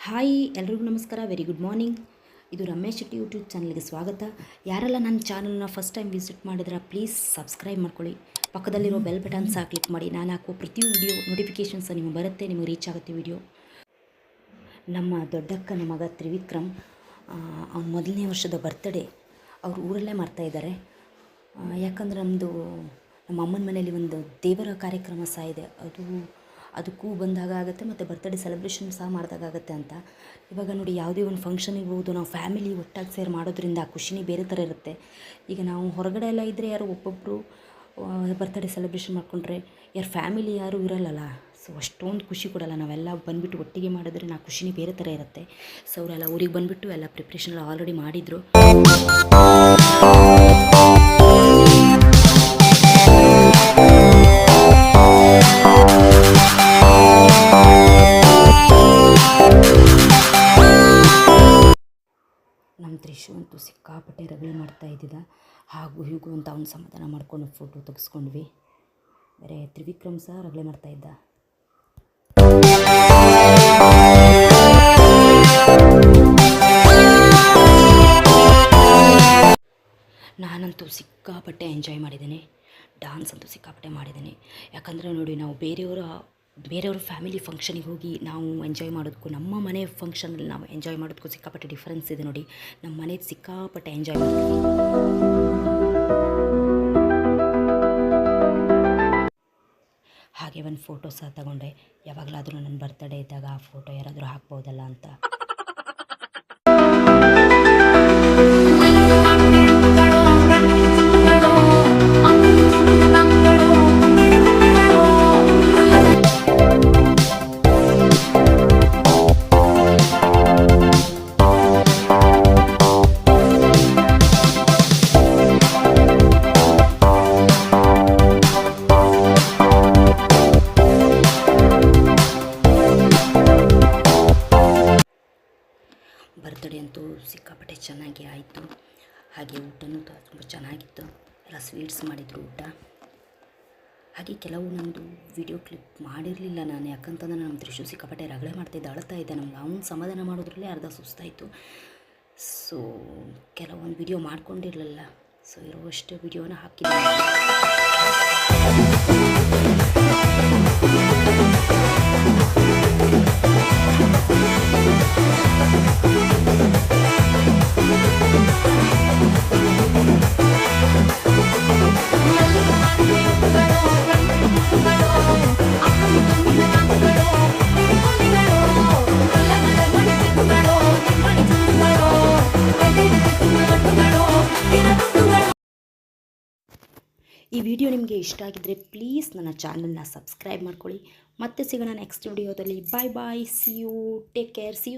Hi ಎಲ್ರಿಗೂ ನಮಸ್ಕಾರ very good morning ಇದು ರಮೇಶ್ ಶೆಟ್ಟಿ ಯೂಟ್ಯೂಬ್ ಚಾನಲ್ಗೆ ಸ್ವಾಗತ. ಯಾರೆಲ್ಲ ನನ್ನ ಚಾನಲ್ನ ಫಸ್ಟ್ ಟೈಮ್ ವಿಸಿಟ್ ಮಾಡಿದ್ರೆ ಪ್ಲೀಸ್ ಸಬ್ಸ್ಕ್ರೈಬ್ ಮಾಡ್ಕೊಳ್ಳಿ. ಪಕ್ಕದಲ್ಲಿರೋ ಬೆಲ್ ಬಟನ್ ಸಹ ಕ್ಲಿಕ್ ಮಾಡಿ. ನಾನು ಹಾಕೋ ಪ್ರತಿ ವಿಡಿಯೋ ನೋಟಿಫಿಕೇಷನ್ಸ್ ನಿಮಗೆ ಬರುತ್ತೆ ನಿಮಗೆ ರೀಚ್ ಆಗುತ್ತೆ ವಿಡಿಯೋ ನಮ್ಮ ದೊಡ್ಡಕ್ಕನ ಮಗ ತ್ರಿವಿಕ್ರಮ್ ಅವ್ನ ಮೊದಲನೇ ವರ್ಷದ ಬರ್ತ್ಡೇ ಅವರು ಊರಲ್ಲೇ ಮಾಡ್ತಾ ಇದ್ದಾರೆ ಆ, ಯಾಕಂದ್ರೆ ನಮ್ಮದು ನಮ್ಮ ಅಮ್ಮನ ಮನೆಯಲ್ಲಿ ಒಂದು ದೇವರ ಕಾರ್ಯಕ್ರಮ ಸಹ ಇದೆ. ಅದು ಅದಕ್ಕೂ ಬಂದಾಗ ಆಗುತ್ತೆ ಮತ್ತು ಬರ್ತ್ಡೇ ಸೆಲೆಬ್ರೇಷನ್ ಸಹ ಮಾಡಿದಾಗ ಆಗುತ್ತೆ ಅಂತ. ಇವಾಗ ನೋಡಿ ಯಾವುದೇ ಒಂದು ಫಂಕ್ಷನ್ ಇರ್ಬೋದು, ನಾವು ಫ್ಯಾಮಿಲಿ ಒಟ್ಟಾಗಿ ಸೇರಿ ಮಾಡೋದ್ರಿಂದ ಆ ಖುಷಿನೇ ಬೇರೆ ಥರ ಇರುತ್ತೆ. ಈಗ ನಾವು ಹೊರಗಡೆ ಎಲ್ಲ ಇದ್ದರೆ ಯಾರು ಒಬ್ಬೊಬ್ಬರು ಬರ್ತ್ಡೇ ಸೆಲೆಬ್ರೇಷನ್ ಮಾಡಿಕೊಂಡ್ರೆ ಯಾರು ಫ್ಯಾಮಿಲಿ ಯಾರೂ ಇರಲ್ಲಲ್ಲ. ಸೊ ಅಷ್ಟೊಂದು ಖುಷಿ ಕೊಡಲ್ಲ. ನಾವೆಲ್ಲ ಬಂದುಬಿಟ್ಟು ಒಟ್ಟಿಗೆ ಮಾಡಿದ್ರೆ ನಾ ಖುಷಿನೇ ಬೇರೆ ಥರ ಇರುತ್ತೆ. ಸೊ ಅವರೆಲ್ಲ ಊರಿಗೆ ಬಂದುಬಿಟ್ಟು ಎಲ್ಲ ಪ್ರಿಪ್ರೇಷನ್ ಆಲ್ರೆಡಿ ಮಾಡಿದರು. ಅಂತೂ ಸಿಕ್ಕಾಪಟ್ಟೆ ರಗಳೆ ಮಾಡ್ತಾ ಇದ್ದಿದ್ದ ಹಾಗೂ ಹೀಗೂ ಅಂತ ಅವನು ಸಮಾಧಾನ ಮಾಡ್ಕೊಂಡು ಫೋಟೋ ತೆಗೆಸ್ಕೊಂಡ್ವಿ. ಬೇರೆ ತ್ರಿವಿಕ್ರಮ್ ಸಹ ರಗಳೆ ಮಾಡ್ತಾ ಇದ್ದ. ನಾನಂತೂ ಸಿಕ್ಕಾಪಟ್ಟೆ ಎಂಜಾಯ್ ಮಾಡಿದ್ದೀನಿ. ಡ್ಯಾನ್ಸ್ ಅಂತೂ ಸಿಕ್ಕಾಪಟ್ಟೆ ಮಾಡಿದ್ದೀನಿ. ಯಾಕಂದರೆ ನೋಡಿ, ನಾವು ಬೇರೆಯವರ ಬೇರೆಯವ್ರ ಫ್ಯಾಮಿಲಿ ಫಂಕ್ಷನಿಗೆ ಹೋಗಿ ನಾವು ಎಂಜಾಯ್ ಮಾಡೋದಕ್ಕೂ ನಮ್ಮ ಮನೆ ಫಂಕ್ಷನಲ್ಲಿ ನಾವು ಎಂಜಾಯ್ ಮಾಡೋದಕ್ಕೂ ಸಿಕ್ಕಾಪಟ್ಟೆ ಡಿಫ್ರೆನ್ಸ್ ಇದೆ ನೋಡಿ. ನಮ್ಮ ಮನೇದು ಸಿಕ್ಕಾಪಟ್ಟೆ ಎಂಜಾಯ್ ಮಾಡ್ತೀವಿ. ಹಾಗೆ ಒಂದು ಫೋಟೋ ಸಹ ತಗೊಂಡೆ. ಯಾವಾಗಲಾದರೂ ನನ್ನ ಬರ್ತಡೇ ಇದ್ದಾಗ ಆ ಫೋಟೋ ಯಾರಾದರೂ ಹಾಕ್ಬೋದಲ್ಲ ಅಂತ. ಬರ್ತ್ಡೇ ಅಂತೂ ಸಿಕ್ಕಾಪಟ್ಟೆ ಚೆನ್ನಾಗಿ ಆಯಿತು. ಹಾಗೆ ಊಟನೂ ತುಂಬ ಚೆನ್ನಾಗಿತ್ತು. ಎಲ್ಲ ಸ್ವೀಟ್ಸ್ ಮಾಡಿದರು ಊಟ. ಹಾಗೆ ಕೆಲವು ನಮ್ಮದು ವಿಡಿಯೋ ಕ್ಲಿಪ್ ಮಾಡಿರಲಿಲ್ಲ ನಾನು, ಯಾಕಂತಂದ್ರೆ ನಮ್ಮ ತ್ರಿಶು ಸಿಕ್ಕಾಪಟ್ಟೆ ರಗಳೆ ಮಾಡ್ತಿದ್ದೆ, ಅಳ್ತಾ ಇದ್ದೆ. ನಮ್ಗೆ ಅವನು ಸಮಾಧಾನ ಮಾಡೋದ್ರಲ್ಲೇ ಅರ್ಧ ಸುಸ್ತಾಯಿತು. ಸೊ ಕೆಲವೊಂದು ವಿಡಿಯೋ ಮಾಡ್ಕೊಂಡಿರಲಿಲ್ಲ. ಸೊ ಇರುವಷ್ಟು ವಿಡಿಯೋನ ಹಾಕಿದ್ದೀನಿ ಈ ವಿಡಿಯೋ ನಿಮಗೆ ಇಷ್ಟ ಆಗಿದ್ದರೆ ಪ್ಲೀಸ್ ನನ್ನ ಚಾನಲ್ನ ಸಬ್ಸ್ಕ್ರೈಬ್ ಮಾಡ್ಕೊಳ್ಳಿ. ಮತ್ತೆ ಸಿಗೋಣ ನೆಕ್ಸ್ಟ್ ವಿಡಿಯೋದಲ್ಲಿ bye bye see you take care see